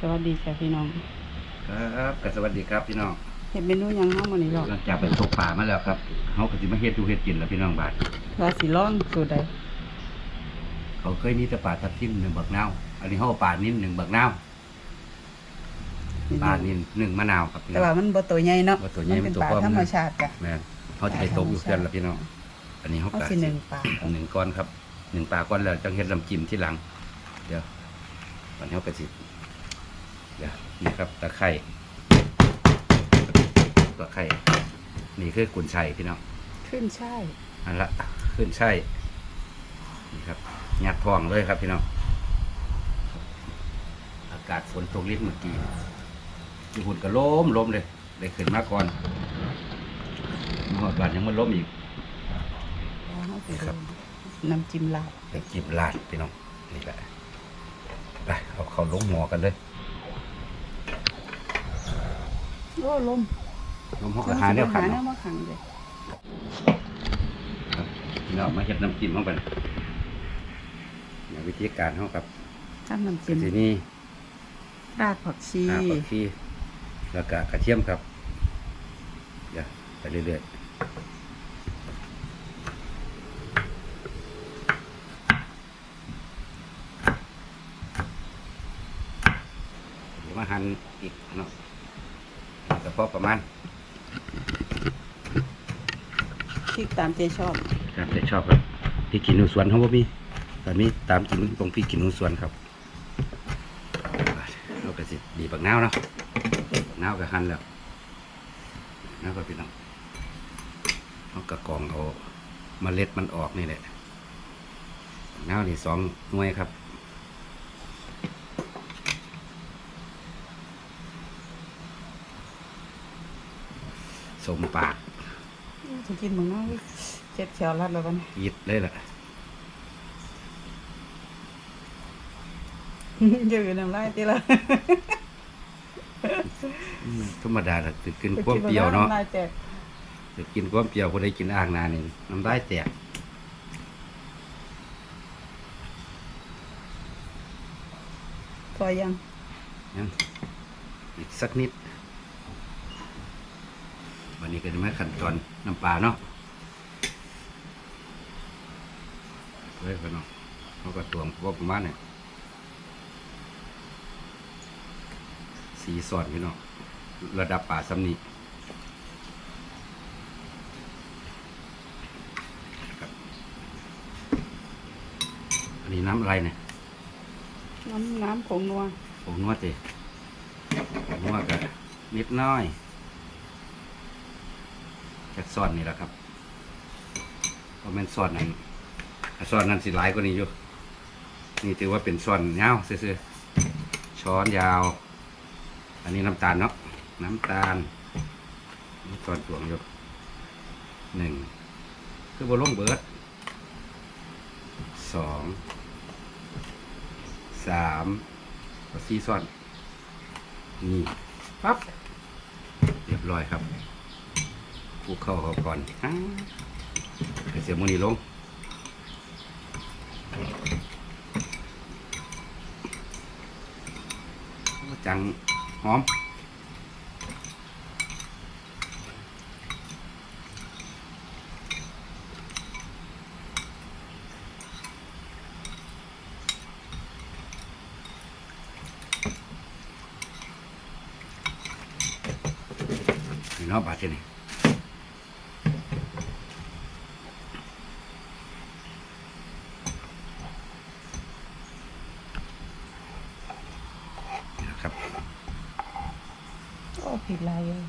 สวัสดีค่ะพี่น้องครับก็สวัสดีครับพี่น้องเห็นเมนูหยังเฮามื้อนี้หรอกหลังจากไปตกป่ามาแล้วครับเขาก็สิมาเฮ็ดดูเฮ็ดกินแล้วพี่น้องบาดว่าสิลองสูตรใดเขาเคยมีแต่ป่าทับทิมหนึ่งบักนาวอันนี้เขาเอาป่านิ่มหนึ่งบักนาวป่านิ่มหนึ่งมะนาวครับพี่น้แต่อง ว่ามันบ่ตัวใหญ่เนาะบ่ตัวใหญ่มันเป็นมันตัวปลาพร้อม ธรรมนะชาติจ้ะ แม่นเขาจะไปตกอยู่เพื่อนแล้วพี่น้อง อันนี้เขาเอากะสิหนึ่งปลาหนึ่งก้อนครับหนึ่งปลาก้อนแล้วจังเฮ็ดลำจิ้มที่หลัง เดี๋ยววันนี้เขาไปสิเดี๋ยว นี่ครับตะไคร้ตะไคร้นี่คือกุนชัยพี่น้องขึ้นใช่อันละขึ้นใช่นี่ครับยัดทองเลยครับพี่น้องอากาศฝนตกลิดเมื่อกี้ที่หุ่นก็ล้มล้มเลยได้ขึ้นมาก่อนมาหอดบานยังมันล้มอีกเอาเฮาสิครับน้ำจิ้มลาบไปกิบลาดพี่น้องนี่แหละไปเอาเขาลงหมอกันเลย โอ้ลมลงหอกอาหารเดียวขันหาแนเนาะวมาขังเลยครับพี่น้องมาเฮ็ดน้ำจิ้มเข้าไปเนี่ยวิธีการเขาครับทำน้ำจิ้มทีนี้รากผักชีอ่าผักชีแล้วก็กระเทียมครับเดี๋ยวไปเรื่อยๆเดี๋ยวมาหั่นอีกเนาะ แต่พอประมาณพริกตามใจชอบครับแต่ชอบครับพี่กินหนูสวนเขาบ่มีแต่มีตามกินตรงพี่กินหนูสวนครับเราก็สิดีบักนาวเนาะบักนาวก็หั่นแล้วนาวก็พี่น้องเขาก็กรองเอาเมล็ดมันออกนี่แหละบักนาวนี่สองหน่วยครับ สมปากจะกินมึงเนาะเจ็บแขวรัดแล้วกันยิดเลยล่ะยืนน้ำลายตีละอืมธรรมดาจะกินความเปรี้ยวเนาะำลายแตกจะกินความเปรี้ยวคนได้กินอ่างนานี่น้ำได้แตกพอยังยังอีกสักนิด วันนี้ก็จะมาขั้นตอนน้ำปลาเนาะเฮ้ยพี่น้องเขาก็ตวงพวกประมาณเนี่ยสีสอดพี่น้องระดับป่าสำนีครับอันนี้น้ำอะไรเนี่ยน้ำน้ำผงนัวผงนวดสิผงนวดกันนิดน้อย จากซอนนี่แหละครับเพราะแมันซอนนั้นซอนนั้นสิหลายกว่านี้อยู่ นี่ถือว่าเป็นซอนยาวซื่อๆช้อนยาว อันนี้น้ำตาลเนาะ น้ำตาลนี่ซอนตวงอยู่หนึ่ง คือบอลงเบิร์ดสอง สามก็สี่ซ้อน นี่ ปั๊บ เรียบร้อยครับ คลุกเข้าเขาก่อนเสียมูนี่ลงจังหอมเนาะบาดเจ็บนี่นะครับ โอ้ผิดลายเลย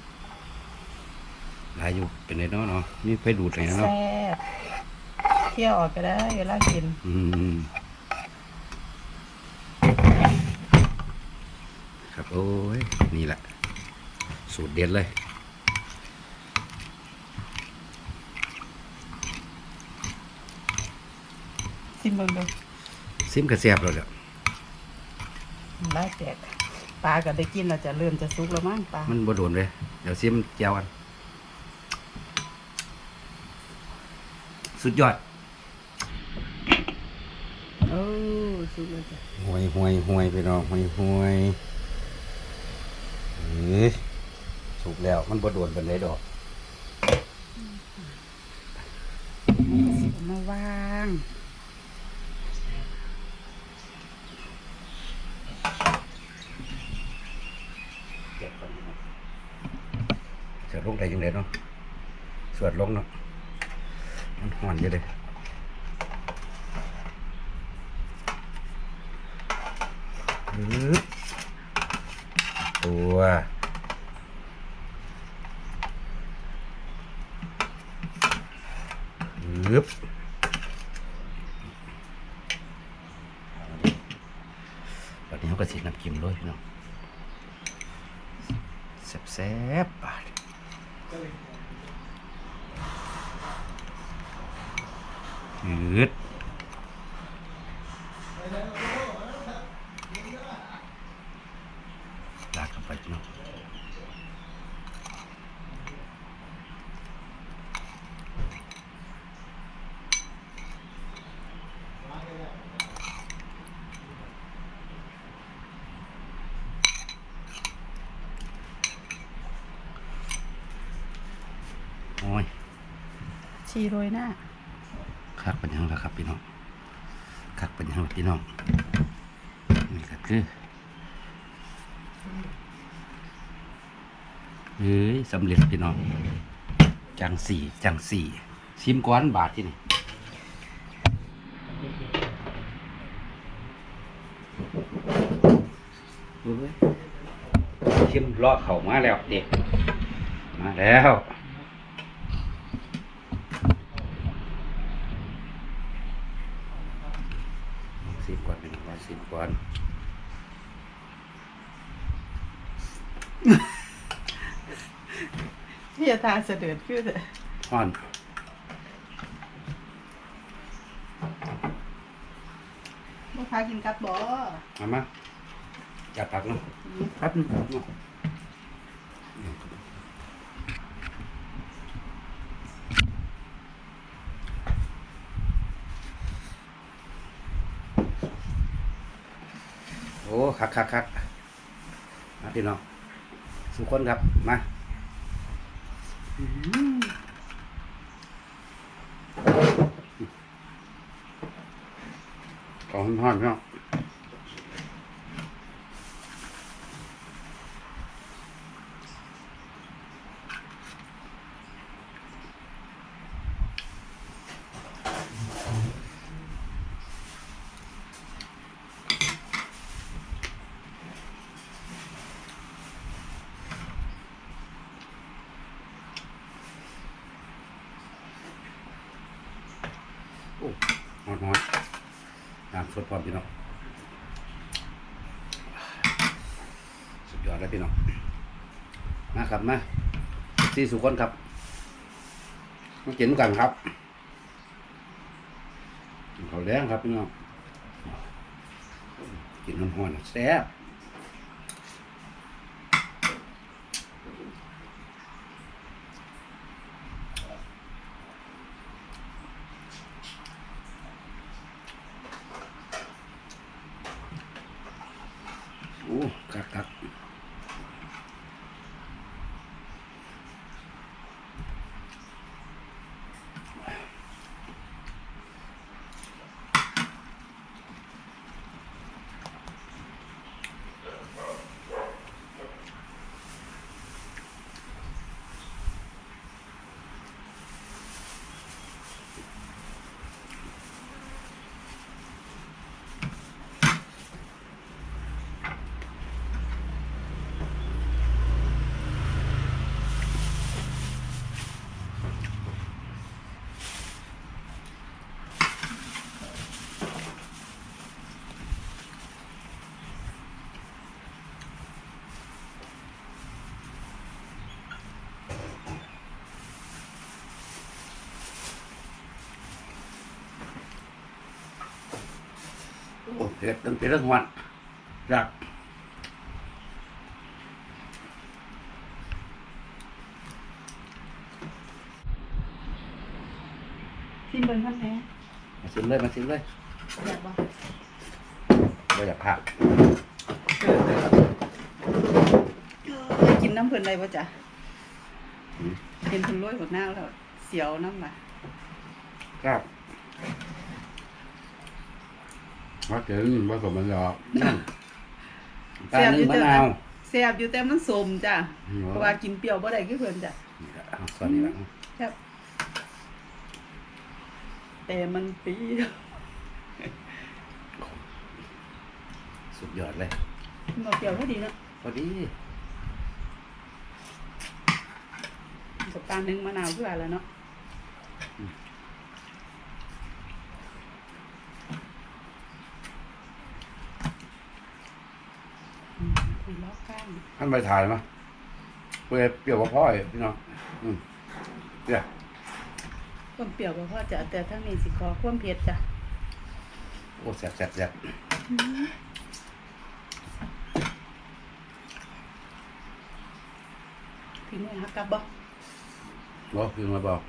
ลายอยู่เป็นไงเนาะเนาะนี่ไปดูดไหนนะแซ่เนาะบเที่ยวออกก็ได้เวลากิน อืมครับโอ้ยนี่แหละ สูตรเด็ดเลยซิมเบิ่งดูซิมกระเสียบเราเดี๋ยวน้ำลายแตก ปลาก็ได้กินแล้วจะเริ่มจะสุกแล้วมั้งปลามันบ่โดนเลยเดี๋ยวซิมเจียวกันสุดยอดโอ้สุกแล้วจ้ะห่วยห่วยห่วยไปน้องห่วยห่วยนี่สุกแล้วมันบ่โดนเป็นไรดอกเอามาวาง เก็บก่อนนะครับเสือ ลงได้ยังไงเนาะสวดลงเนาะมันห่อนอยู่เลยปึ๊บตัวปึ๊บตอนนี้เขาก็สีน้ำกิมด้วยพี่น้องแซ่บๆบาด ยืดลากเข้าไปเนาะโอ้ย ชีโรยหน้าคักเป็นยังแล้วครับพี่น้องคักเป็นยังพี่น้องนี่ก็คือเฮ้ยสำเร็จพี่น้อง จังสี่จังสี่ชิมก้อนบาทที่นี่เฮ้ยชิมรอเข่ามาแล้วเด็กมาแล้ว สิบก่อนเป็นร้อยสิบก่อน พี่ตาเสด็จคือเถอะห่อนลูกค้ากินกับบ่มามาจับผักเนาะครับโอ้คักคักคักมาพี่น้องสุกคนครับ มา ของห่อ น้อนห่อนน้ำสดพร้อมพี่น้องสุดยอดแล้วพี่น้องมาครับมาซีสุคนครับมากินกันครับเขาแรงครับพี่น้องกินน้ำหอนแซ่บ โอ้กักกัก โอ้เผ็ดตั้งแต่เรื่องวันจากซิมเบิ้งท่านแท้มาชิมเลยมาชิมเลยอยากบ่เราอยากผักเออน้ำเพิ่นได้บ่จ้ะอืมเห็นเพิ่นโรยบักนาวแล้ว เสียวน้ำมาครับ ว่าเกินว่าสมมันหรอกนั่นตาหนึ่งมะนาวแซ่บอยู่แต่มันสมจ้ะอืมเพราะว่ากินเปรี้ยวบ่ได้คือเพิ่นจ้ะนี่ละเอาส่วนนี้ละครับ แต่มันเปรี้ยวสุดยอดเลยบ่เปรี้ยวพอดีเนาะพอดีกับการนึ่งมะนาวคืออะไรเนาะอืมคุยล้ อข้างท่านไปถ่ายมั้ยเปรี้ยวเปรี้ยวกับพ่อยพี่น้องอืมเปรี้ยวความเปรี้ยวก็พอจะแต่ทั้งนี้สิขอความเผ็ดจ้ะโอ้แซ่บแซ่บแซ่บถึงมือฮักกลับบ่บ่คือมาบอก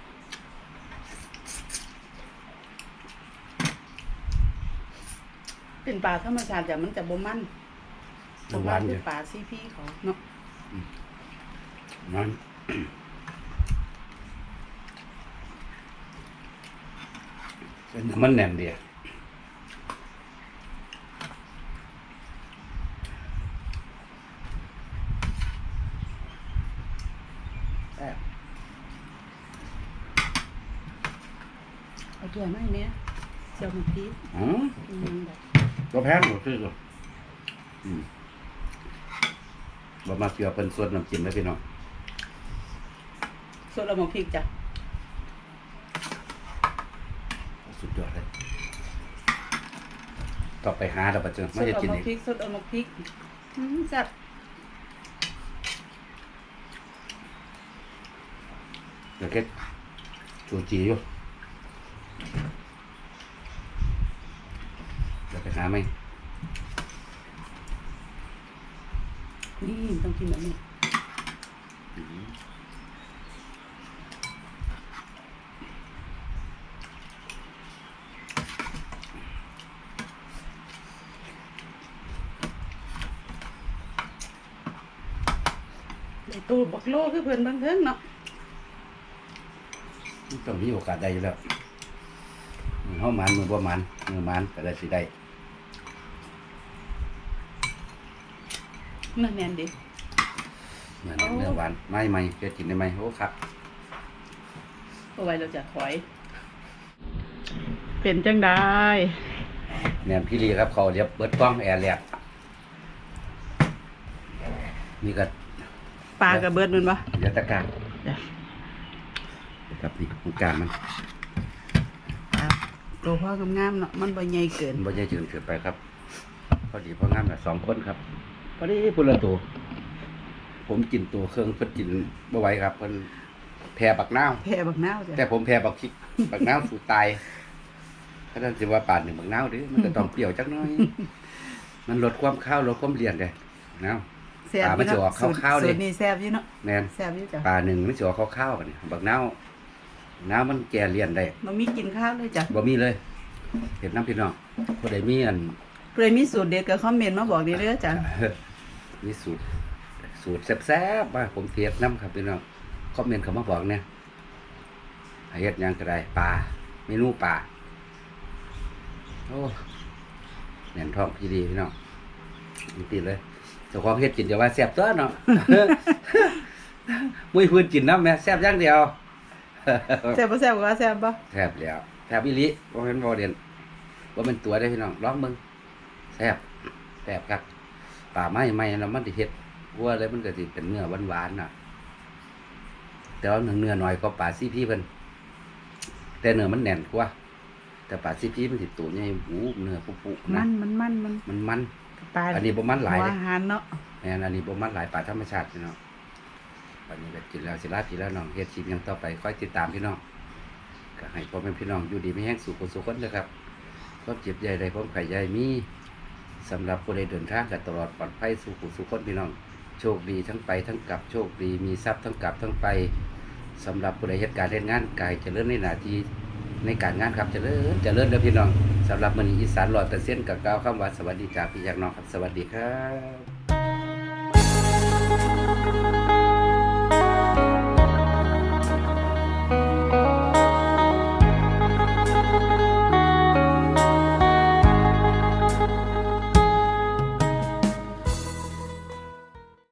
เป็นปลาธรรมชาติจ้ะมันจะบ่มัน น้ำหวานคืเนี่อยปลาซีพีเขาเนาะนั่นเส้นมันแน่นเดียวแซ่บเอาถ้วยมาให้แม่เจียวมันพีชอืมอืมแบบก็แพงหมดคือก็อืม บ่มาเกี่ยวเป็นส่วนน้ำจิ้มเลยพี่น้องส่วนเราหมกพริกจ้ะสุดยอดเลยต่อไปหาแล้วปัจจุบันส่ไม่วนจะเอากินหมกอีกพริกส่วนเอาหมกพริกอืมแซ่บเดี๋ยวเก็บชูจีอยู่เดี๋ยวไปหาไหม นี่ต้องกินแบบนี้ได้ตู้บักโลคือเพิ่นเบิ่งเทิงเนาะต้องมีโอกาสได้อยู่แล้วมือเฮามันมือบ่มันมือมันก็ได้สิได้ เนื้อแน่นดิเหมือนโอ้เนื้อหวานไม่ไม่เจะกินได้ไหมโอ้ครับเอาไว้เราจะถอย เป็นจังได้แหนมพี่ลีครับเขาเรียบเบิดกล้องแอร์แลกนี่ก็ปลากระเบิดมันปะเดี๋ยวตะการจ้ะครับนี่ตรงกลางมันครับตัวพ่องามๆเนาะมันบ่ใหญ่เกินมันบ่ใหญ่จนเกินไปครับพอดีพองามน่ะสองคนครับ พอดีพุ่นละตัว ผมกินตัวเครื่องเพิ่นกินบ่ไหวครับเพิ่นแพ้บักนาวแพ่บักนาวจ้ะแต่ผมแพ้บักคิก บักนาวสู่ตายก็ต้องสิว่าปาดหนึ่งบักนาวเด้มันก็ต้องเปรี้ยวจักหน้อย มันลดความข้าวลดความเลี่ยนเด้นาวแซ่บปลามันจะออกสูตรขาวๆดิ สูตรนี้แซ่บอยู่เนาะแม่นแซ่บอยู่จ้ะปลาหนึ่งมันสิออกข้าวๆกันนี่บักนาวน้าวมันแก่เลี่ยนได้บ่มีกินข้าวเลยจ้ะบ่มีเลยเห็ดน้ำพี่น้องผู้ใดมีอัน เพื่อมีสูตรเด็ดก็คอมเมนต์มาบอกดีเด้อจ้ะ มีสูตร สูตรแซ่บๆมาผมเทียดน้ำครับพี่น้องคอมเมนต์เขามาบอกเนี่ยให้เฮ็ดหยังก็ได้ปลาเมนูปลาโอ้แหน่นท้องพี่ดีพี่น้องมีติดเลยเจ้าของเฮ็ดกินจะว่าแซ่บตัวเนาะมุ้ยพื้นกินน้ำแม่แซ่บอย่างเดียวแซ่บบ่แซ่บก็แซ่บบ่แซ่บแล้วแซ่บอีหลีบ่แม่นบ่เด่นบ่แม่นตัวได้อพี่น้องลองเบิ่งแซ่บแซ่บครับ ป่าไม้ไม้แล้วมันสิเฮ็ดวัวเลยมันก็สิเป็นเนื้อหวานๆน่ะ แต่ว่าเนื้อเนื้อน้อยกว่าป่าซีพีเพิ่นแต่เนื้อมันแน่นกว่าแต่ป่าซีพีมันสิตัวใหญ่หูเนื้อปุๆมันะนมันมันมันมันมัน ปลาอันนี้บ่มันหลายหัวเด้อาหารเนาะแม่นอันนี้บ่มันหลายป่าธรรมชาติพี่น้องวันนี้ก็กินแล้วสิลาพี่แล้วน้องเฮ็ดชิมยังต่อไปค่อยติดตามพี่น้องก็ให้พ่อแม่พี่น้องอยู่ดีไม่แห้งสุขสุขคนนะครับความเจ็บใหญ่ใดความไข่ใหญ่มี สำหรับผู้ใดเดินทางกันตลอดปลอดภัยสุขสุขคนพี่น้อง โชคดีทั้งไปทั้งกลับโชคดีมีทรัพย์ทั้งกลับทั้งไปสำหรับผู้ใดเหตุการณ์เล่นงานกายจะเริญในหน้าที่ในการงานครับเจริญเจริญเด้อพี่น้องสำหรับมณีอิสานหลอดตะเส้นกับก้าวคำว่าสวัสดีจากพี่จากน้องครับสวัสดีครับ